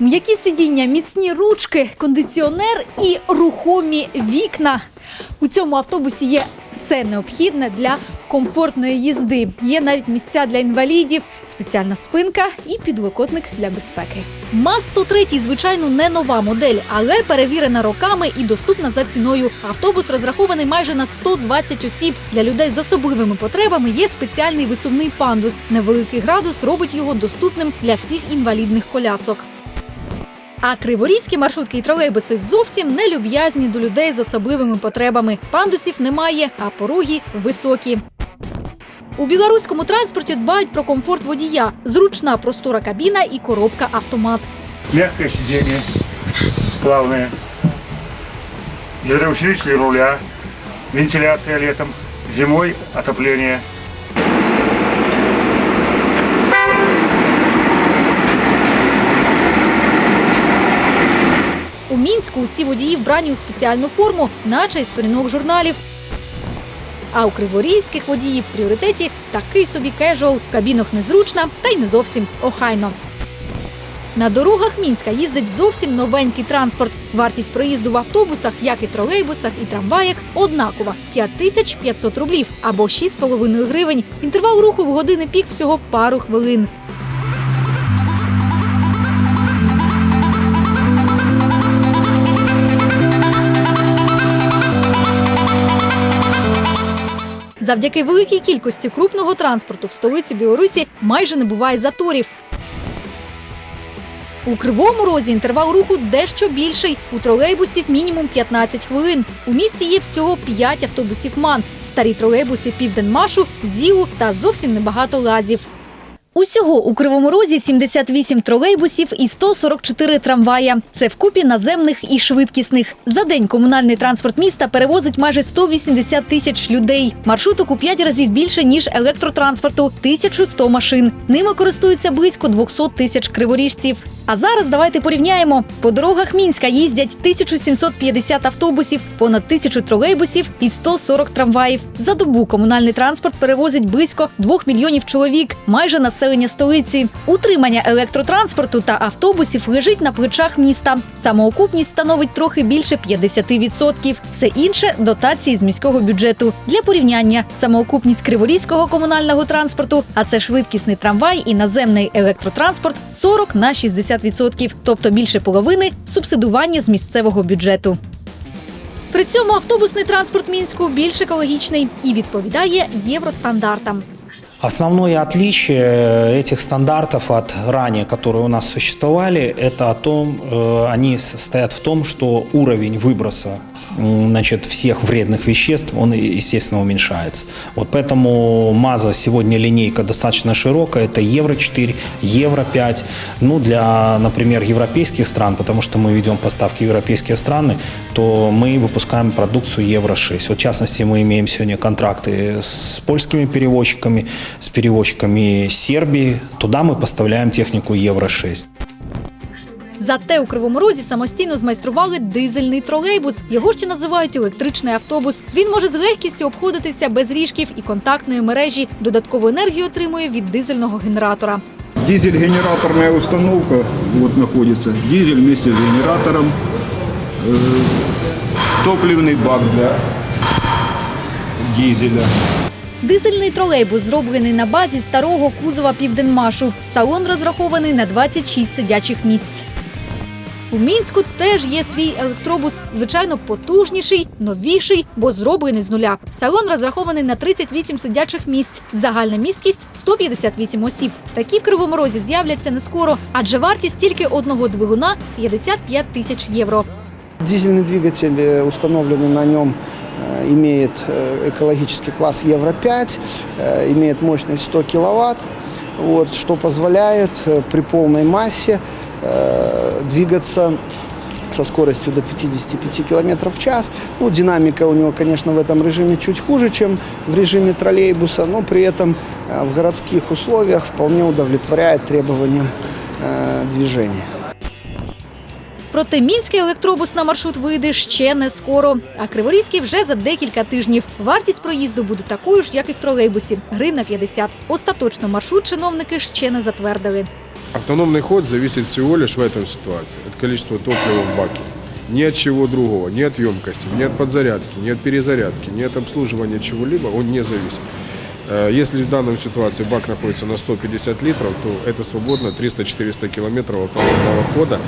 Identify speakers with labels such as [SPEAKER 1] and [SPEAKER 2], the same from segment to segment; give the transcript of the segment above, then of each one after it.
[SPEAKER 1] М'які сидіння, міцні ручки, кондиціонер і рухомі вікна. У цьому автобусі є все необхідне для комфортної їзди. Є навіть місця для інвалідів, спеціальна спинка і підлокотник для безпеки. МАЗ-103, звичайно, не нова модель, але перевірена роками і доступна за ціною. Автобус розрахований майже на 120 осіб. Для людей з особливими потребами є спеціальний висувний пандус. Невеликий градус робить його доступним для всіх інвалідних колясок. А криворізькі маршрутки і тролейбуси зовсім не люб'язні до людей з особливими потребами. Пандусів немає, а пороги високі. У білоруському транспорті дбають про комфорт водія, зручна простора кабіна і коробка автомат.
[SPEAKER 2] Мягкое сиденье, плавное. Гидроусилитель руля, вентиляция летом, зимой отопление.
[SPEAKER 1] Мінську усі водії вбрані у спеціальну форму, наче із сторінок журналів. А у криворізьких водіїв в пріоритеті такий собі кежуал, в кабінах незручна та й не зовсім охайно. На дорогах Мінська їздить зовсім новенький транспорт. Вартість проїзду в автобусах, як і тролейбусах і трамваях, однакова 5500 рублів або 6,5 гривень. Інтервал руху в години пік всього пару хвилин. Завдяки великій кількості крупного транспорту в столиці Білорусі майже не буває заторів. У кривому розі інтервал руху дещо більший. У тролейбусів мінімум 15 хвилин. У місті є всього 5 автобусів МАН, старі тролейбуси Південмашу, ЗІУ та зовсім небагато лазів. Усього у Кривому Розі 78 тролейбусів і 144 трамвая. Це вкупі наземних і швидкісних. За день комунальний транспорт міста перевозить майже 180 тисяч людей. Маршруток у 5 разів більше ніж електротранспорту 1100 машин. Ними користуються близько 200 тисяч криворіжців. А зараз давайте порівняємо. По дорогах Мінська їздять 1750 автобусів, понад тисячу тролейбусів і 140 трамваїв. За добу комунальний транспорт перевозить близько 2 мільйонів чоловік, майже населення столиці. Утримання електротранспорту та автобусів лежить на плечах міста. Самоокупність становить трохи більше 50%. Все інше дотації з міського бюджету. Для порівняння самоокупність криворізького комунального транспорту, а це швидкісний трамвай і наземний електротранспорт 40 на 60%, тобто більше половини субсидування з місцевого бюджету. При цьому автобусний транспорт мінську більш екологічний і відповідає євростандартам.
[SPEAKER 3] Основное отличие этих стандартов от ранее, которые у нас существовали, это о том, э, они состоят в том, что уровень выброса м, значит, всех вредных веществ, он, естественно, уменьшается. Вот поэтому МАЗа сегодня линейка достаточно широкая, это Евро 4, Евро 5. Ну, для, например, европейских стран, потому что мы ведем поставки в европейские страны, то мы выпускаем продукцию Евро 6. Вот, в частности, мы имеем сегодня контракты с польскими перевозчиками, с перевозчиками Сербии. Туда мы поставляем технику Евро 6.
[SPEAKER 1] Зате у Кривому Розі самостійно змайстрували дизельний тролейбус. Його ще називають електричний автобус. Він може з легкістю обходитися без ріжків і контактної мережі. Додаткову енергію отримує від дизельного генератора.
[SPEAKER 4] Дизель-генераторная установка вот находится. Дизель вместе с генератором. Э, Топливный бак для дизеля.
[SPEAKER 1] Дизельний тролейбус зроблений на базі старого кузова Південмашу. Салон розрахований на 26 сидячих місць. У мінську теж є свій електробус, звичайно, потужніший, новіший, бо зроблений з нуля. Салон розрахований на 38 сидячих місць. Загальна місткість 158 осіб. Такі в Кривому Розі з'являться не скоро, адже вартість тільки одного двигуна 55 тисяч євро.
[SPEAKER 5] Дизельный двигатель, э, установленный на нем, э, имеет э, экологический класс Евро-5, э, имеет мощность 100 киловатт, вот, что позволяет э, при полной массе э, двигаться со скоростью до 55 км в час. Ну, динамика у него, конечно, в этом режиме чуть хуже, чем в режиме троллейбуса, но при этом э, в городских условиях вполне удовлетворяет требованиям э, движения.
[SPEAKER 1] Проте мінський електробус на маршрут вийде ще не скоро. А Криворізький вже за декілька тижнів. Вартість проїзду буде такою ж, як і в тролейбусі гривна 50. Остаточно маршрут чиновники ще не затвердили.
[SPEAKER 6] Автономный ход зависит всего лишь в этом ситуации от количества топлива в баке. Ни от чего другого, ни от емкости, ни от подзарядки, ни от перезарядки, ни от обслуживания чего-либо он не зависит. Э, Если в данной ситуации бак находится на 150 литров, то это свободно 300-400 километров автономного хода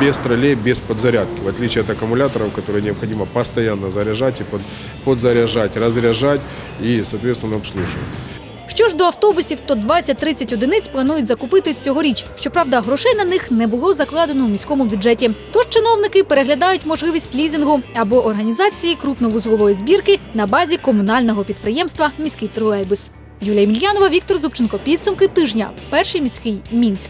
[SPEAKER 6] без троллей, без подзарядки. В отличие от аккумуляторов, которые необходимо постоянно заряжать и под, подзаряжать, разряжать и, соответственно, обслуживать.
[SPEAKER 1] Що ж до автобусів, то 20-30 одиниць планують закупити цьогоріч. Щоправда, грошей на них не було закладено у міському бюджеті. Тож чиновники переглядають можливість лізингу або організації крупновузлової збірки на базі комунального підприємства Міський тролейбус. Юлія Мільянова, Віктор Зубченко. Підсумки тижня. Перший міський Мінськ.